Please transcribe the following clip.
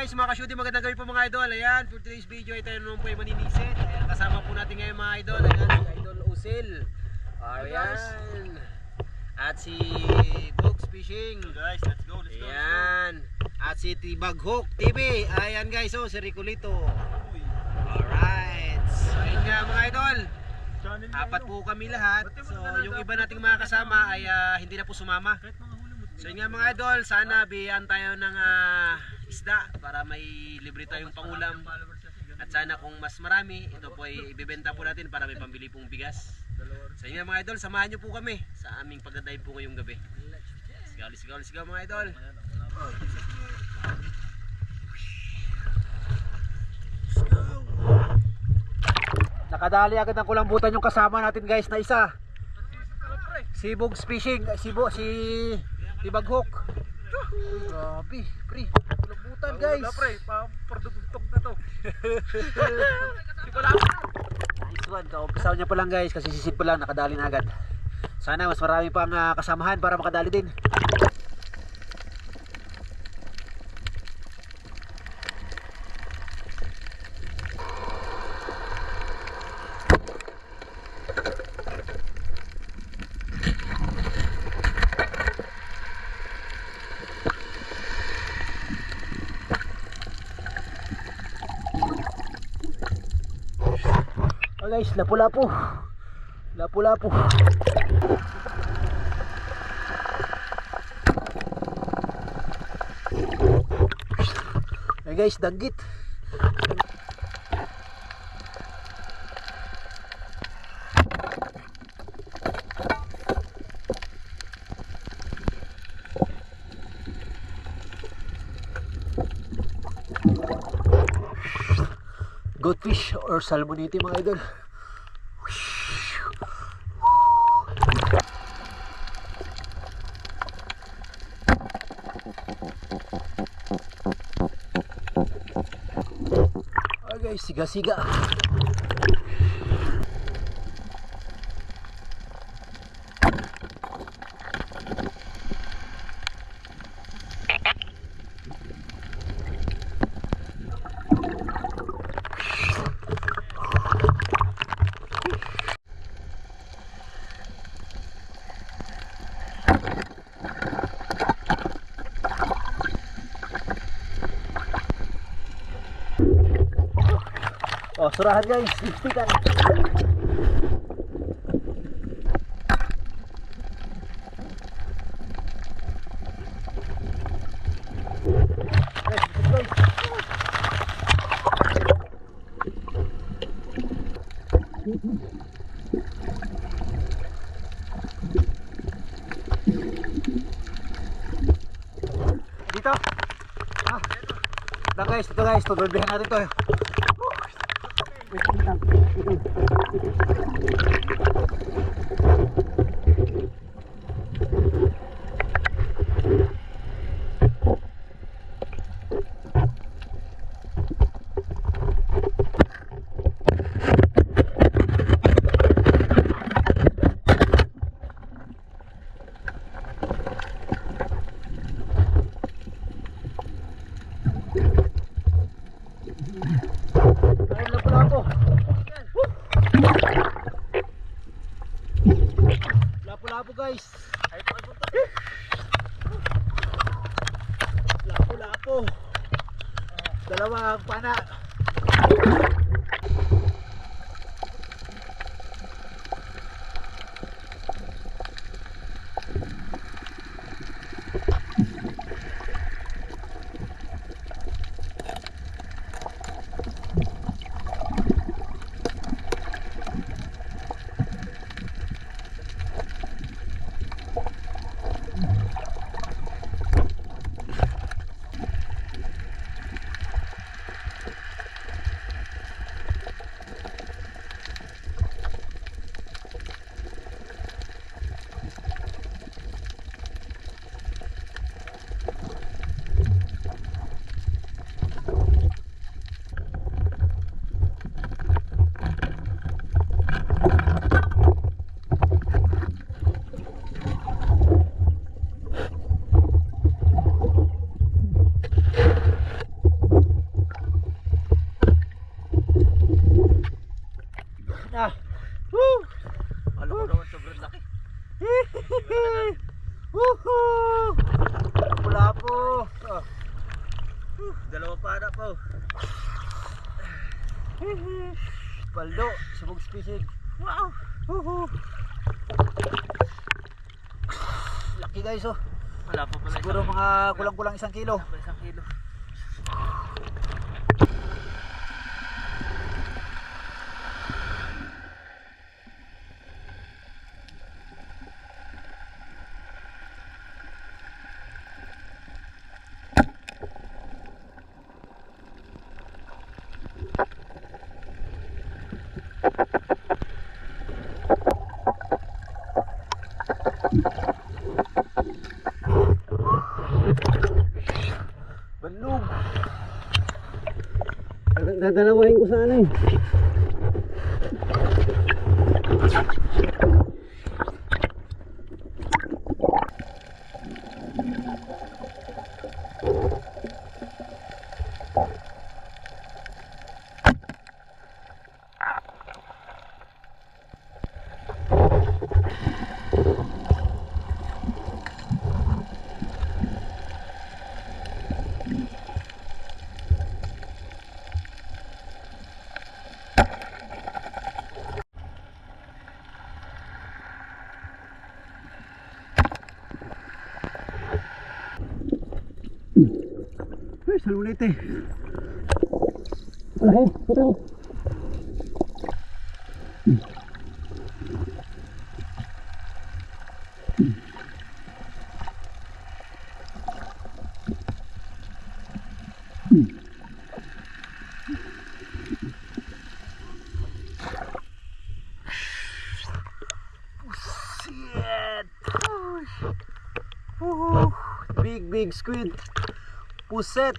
Guys, mga ka-shooting, magandang gabi po mga idol. Ayan, for today's video ay tayo naman po ay maninisid. Ayan, kasama po natin ngayon mga idol. Ayan, Idol Usil. Ayan. At si Bogs Fishing. Guys, let's go, let's go. Ayan. At si Tibag Hook TV. Ayan guys, oh, si Ricolito. Alright. So, ayun nga mga idol. Apat po kami lahat. So, yung iba nating mga kasama ay ah, hindi na po sumama. So yun nga mga idol, sana biyan tayo ng ah, isda para may libre tayong pangulam. At sana kung mas marami, ito po ay ibibenta po natin para may pambili pong bigas. So yun mga idol, samahan nyo po kami sa aming pagdadive po ngayong gabi. Sigaw, sigaw, sigaw mga idol. Nakadali agad ng kulambutan yung kasama natin guys na isa. Sibog fishing, sibo si Ibag hook. Grabe, pre. Kulambutan guys. Wala pre, pang na to. Di ko 1, kaumpisaw niya pa lang guys kasi sisid lang nakadali na agad. Sana mas marami pang uh, kasamahan para makadali din. Guys, lapu-lapu. Lapu-lapu. Hey guys, danggit. Goldfish or salmonite mga idol. Guys, siga-siga. Oh, surahan guys, lipstikan. Dito. Ah. Ito guys, ito guys, tutubihan natin to. Thank you. Lapu-lapu guys. Lapu-lapu. Dalawang pana. Ano ko naman sobrang laki. Woohoo! Wala po. Uh, dalawa para po. Paldo, subog spisig. Wow! Woohoo! Laki guys oh. Wala pa pala. Siguro mga kulang-kulang isang kilo. Isang kilo. Dadalawahin ko sana eh. Ay, salunite. Ay, ito. Shit! Woohoo! Big, big squid. possède